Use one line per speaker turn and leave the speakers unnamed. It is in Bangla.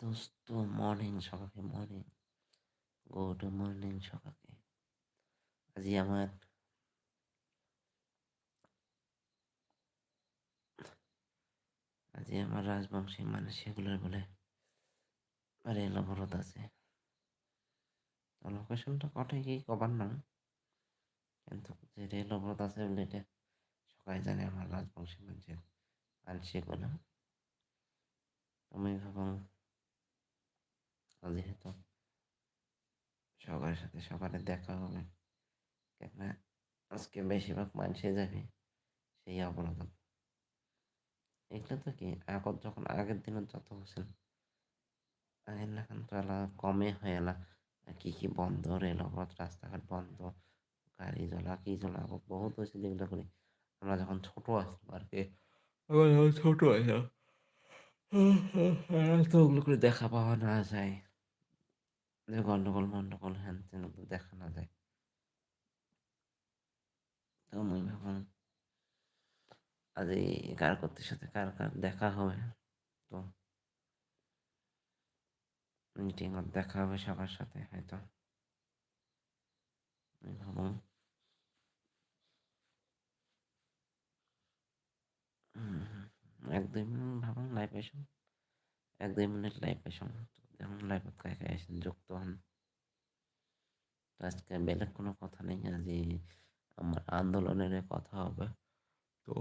দোস্ত মর্নিং সকাকে মর্নিং গুড মর্নিং সকাকে। আজি আমার আজি আমার রাজবংশী মানে সেগুলোর বলে রেল অবরোধ আছে। লোকেশনটা কটে কি কবার না, কিন্তু যে রেল অবরোধ আছে বলে এটা সবাই জানে আমার রাজবংশী মানুষের আর সেগুলো আমি ভাবলাম যেহেতু সবার সাথে সকালে দেখা হবে। কেন আজকে বেশিরভাগ মানুষে যাবে সেই অবরোধ এগুলো তো কি? আগত যখন আগের দিনের যত হোসেন আগের না তো এলা কমে হয়ে এলা। কি কি বন্ধ রেলপথ রাস্তাঘাট বন্ধ, গাড়ি জ্বলা কি জ্বলা বহুত হয়েছে যেগুলো করি। আমরা যখন ছোট আসতাম আর কি যখন ছোট আসতাম তো ওগুলো করে দেখা পাওয়া না যায়। যে গন্ডগোল মন্ডগোল হ্যান তেন দেখা না যায়। তো মুই ভাবলাম, আজ এই কার করতে সাথে, কার কার দেখা হবে? তো মিটিং দেখা হবে সবার সাথে, হয়তো। আমি ভাবলাম এক দুই মিনিট ভাবলাম লাইভ এসো এক দুই মিনিট লাইভ এসো কায় কায় আসেন যুক্ত হন। তো আজকে বেলেগ কোনো কথা নেই, আজ আমার আন্দোলনের কথা হবে। তো